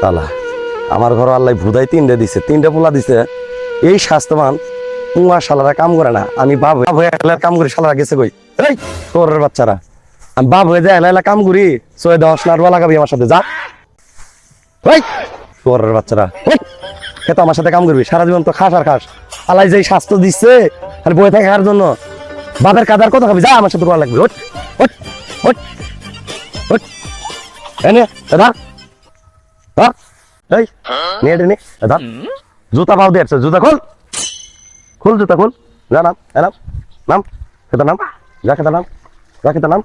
শালা। আমার ঘর আল্লাহ ভুদাই তিনটে দিছে, তিনটে পোলা দিছে। এই স্বাস্থ্যবান তোমার শালারা কাম করে না। আমি বাপ হয়ে- একলা কাম করি, শালারা গেছে কই? তোরের বাচ্চারা। আমি বাপ হয়ে যায় এলা কাম করি সয়ে দশ নাটবা লাগাবি আমার সাথে, যা। বাচ্চারা। আমার সাথে কাম করবি, সারা জীবন তো খাস আর খাস। আল্লাহ যে স্বাস্থ্য দিচ্ছে খালি বয়ে থাকে খাওয়ার জন্য। বাপের কাদার কথা খাবি? যা, আমার সাথে করা লাগবে। ওট ওট ওট ওট এনে, দাদা। এই নিয়ে এটা নে দাদা জুতা পাও দিয়ে জুতা খোল। খোল জুতা খোল। যা নাম নাম নাম খেতে নাম যা খেতে নাম যা খেতে নাম।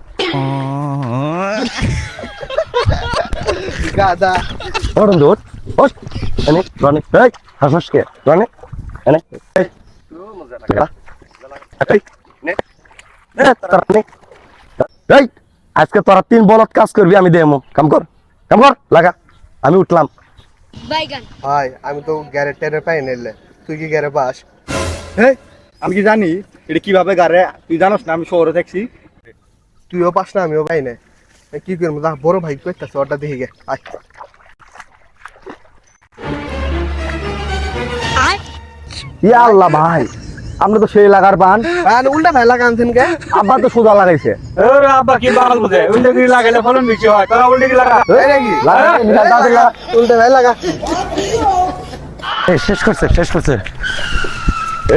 গাদা। ওরম দে ওট ওট এনে রনে এই হাসস কে রনে এনে এই। যা। এই নে এ এই আজকে তোরা তিন বলত কাজ করবি আমি দেবো কাম কর কাম কর লাগা। আমি উঠলাম। বাইগান ভাই আমি তো গ্যারে টেরে পাই নিলে। তুই কি গ্যারে পাস হ্যাঁ আমি কি জানি? এটা কীভাবে গারে তুই জানোস না আমি শহরে থাকছি। তুইও পাস না আমিও পাই না। কি করব? যা বড় ভাই কইতাছে ওটা দেখি গে। আয়। ইয়া আল্লাহ ভাই। আমরা তো সেই লাগার পান আর উল্টা ভাই লাগানছেন কে? আব্বা তো সোজা লাগাইছে। আব্বা কি বাগাল বুঝে? উল্টে গিরি লাগাইলে ফলন বেশি হয়। তোরা উল্টে গিরি লাগা। উল্টা ভাই লাগা। এই শেষ করছে শেষ করছে।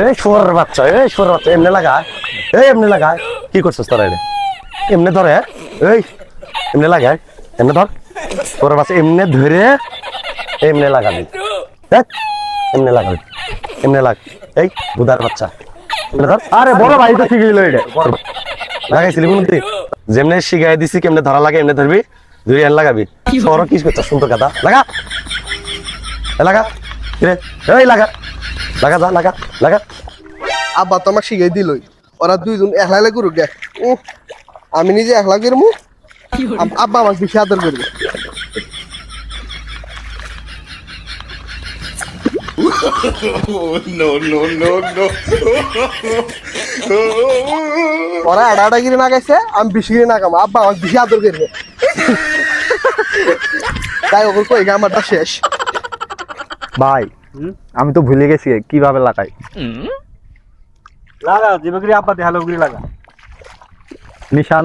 এই শোয়ার বাচ্চা এই শোয়ার বাচ্চা এমনি লাগা। এই এমনি লাগা। কি করছিস তোরা এটা এমনি ধরে এই এমনি লাগা এমনি ধর। তোর বাচ্চা এমনি ধরে এমনি লাগাবি। দেখ এমনি লাগাবি। এমনি লাগ এই বুদার বাচ্চা। আরে বড় ভাই তো শিখে গেল এটা। লাগাইছিলি কোনদিন যেমনি শিখাই দিছি কেমনে ধরা লাগে এমনি ধরবি। ধরে এনে লাগাবি। সর কি করছিস সুন্দর কথা লাগা। লাগা। কিরে? এই লাগা। লাগা যা লাগা লাগা। আব্বা তো আমার শিখাই দিলই। ওরা দুইজন একলা একলা করুক আমি নিজে একলা করব আব- আব্বা আমার বেশি আদর করবে। ওরা আড়া আড়া গিরে না গেছে আমি বেশি গিরে না কাম আব্বা আমার বেশি আদর করবে তাই ওগুলো কই গে, আমারটা শেষ। ভাই আমি তো ভুলে গেছি কীভাবে লাগাই। লাগা যেভাবে আব্বা দেখাল গিরি লাগা। নিশান।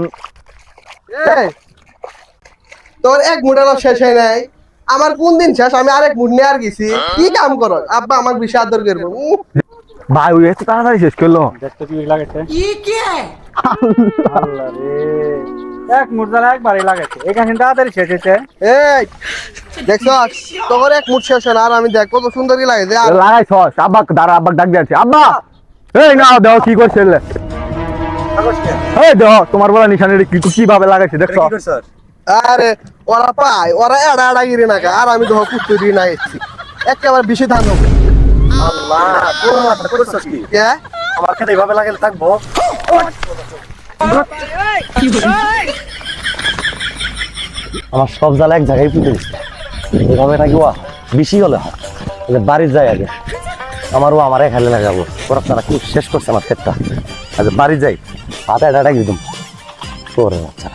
তোর এক মুঠানো শেষ হয় নাই। আমার কোন দিন শেষ? আমি আরেক মুঠ নিয়ে আর গেছি। কি কাম করো? আব্বা আমার বেশি আদর করবে। ভাই ওই এত তাড়াতাড়ি শেষ করল। দেখতে কি লাগাইছে আল্লাহ রে। এক একবারই লাগাইছে এখানে তাড়াতাড়ি শেষ হয়েছে। এই দেখছ? তোর এক মুঠ শেষ আর আমি দেখ কত সুন্দরই লাগে যে লাগাই ছস আব্বা দাঁড়া আব্বা ডাক দিয়েছে। আব্বা! এই না দেও কি করছে? এই দেও তোমার বলা নিশান কি- কীভাবে লাগাইছে দেখছ? আরে ওরা পায় ওরা এড়া এড়া গিরি না কা, আর আমি তো কুত্তুরি না এসছি। একেবারে বেশি ধান হবে। আল্লাহ তোর মাথা করছিস কি কে? আমার খেতে এইভাবে লাগে থাকব আমার সব জ্বালা এক জায়গায় পুঁতে দিচ্ছে এভাবে নাকি ওয়া বেশি হলে হয়। তাহলে বাড়ির যাই আগে। আমারও আমার খালে লাগাবো। ওরা তারা খুব শেষ করছে আমার ক্ষেতটা। আচ্ছা বাড়ি যাই। হাতে এটা একদম তোর বাচ্চা